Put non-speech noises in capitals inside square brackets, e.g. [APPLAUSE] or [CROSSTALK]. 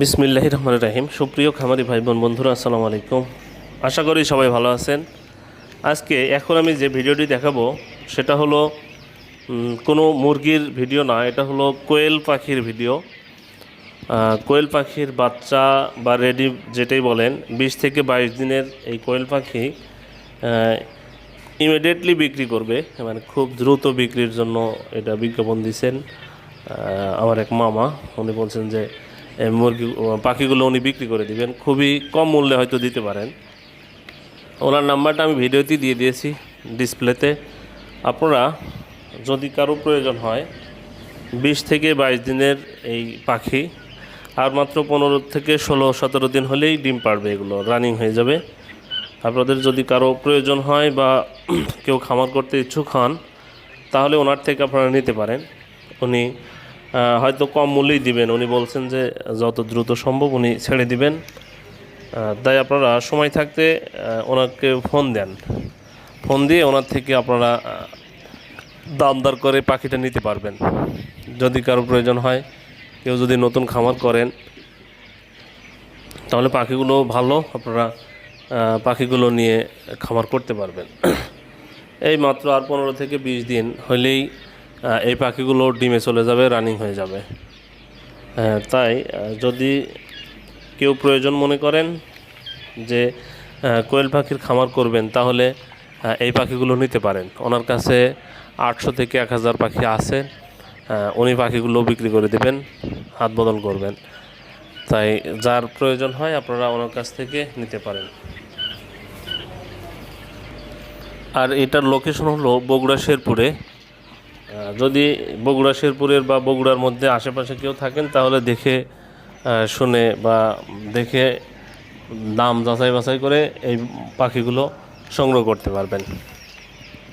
বিসমিল্লাহ রহমান রাহিম। সুপ্রিয় খামারি ভাই বোন বন্ধুরা, আসসালামু আলাইকুম। আশা করি সবাই ভালো আছেন। আজকে এখন আমি যে ভিডিওটি দেখাবো, সেটা হলো কোনো মুরগির ভিডিও না, এটা হলো কোয়েল পাখির ভিডিও। কোয়েল পাখির বাচ্চা বা রেডি যেটাই বলেন, বিশ থেকে বাইশ দিনের এই কোয়েল পাখি ইমিডিয়েটলি বিক্রি করবে। মানে খুব দ্রুত বিক্রির জন্য এটা বিজ্ঞাপন দিয়েছেন আমার এক মামা। উনি বলছেন যে মুরগি পাখিগুলো উনি বিক্রি করে দিবেন। খুবই কম মূল্যে হয়তো দিতে পারেন। ওনার নাম্বারটা আমি ভিডিওতেই দিয়ে দিয়েছি ডিসপ্লেতে। আপনারা যদি কারও প্রয়োজন হয়, বিশ থেকে বাইশ দিনের এই পাখি, আর মাত্র পনেরো থেকে ষোলো, সতেরো দিন হলেই ডিম পারবে এগুলো, রানিং হয়ে যাবে। আপনাদের যদি কারও প্রয়োজন হয় বা কেউ খামার করতে ইচ্ছুক হন, তাহলে ওনার থেকে আপনারা নিতে পারেন। উনি হয়তো কম মূল্যেই দিবেন। উনি বলছেন যে, যত দ্রুত সম্ভব উনি ছেড়ে দিবেন। তাই আপনারা সময় থাকতে ওনাকে ফোন দেন। ফোন দিয়ে ওনার থেকে আপনারা দাম দর করে পাখিটা নিতে পারবেন। যদি কারও প্রয়োজন হয়, কেউ যদি নতুন খামার করেন, তাহলে পাখিগুলো ভালো, আপনারা পাখিগুলো নিয়ে খামার করতে পারবেন। [CLEARS THROAT] এই মাত্র আর পনেরো থেকে বিশ দিন হলেই এই পাখিগুলো ডিমে চলে যাবে রানিং হয়ে যাবে। হ্যাঁ, তাই যদি কেউ প্রয়োজন মনে করেন যে কোয়েল পাখির খামার করবেন তাহলে এই পাখিগুলো নিতে পারেন। ওনার কাছে আটশো থেকে এক হাজার পাখি আছে উনি পাখিগুলো বিক্রি করে দেবেন হাত বদল করবেন। তাই যার প্রয়োজন হয় আপনারা ওনার কাছ থেকে নিতে পারেন। আর এটার লোকেশন হলো বগুড়া শেরপুরে। যদি বগুড়া, শেরপুরের বা বগুড়ার মধ্যে আশেপাশে কেউ থাকেন, তাহলে দেখে শুনে বা দেখে দাম যাচাই বাছাই করে এই পাখিগুলো সংগ্রহ করতে পারবেন।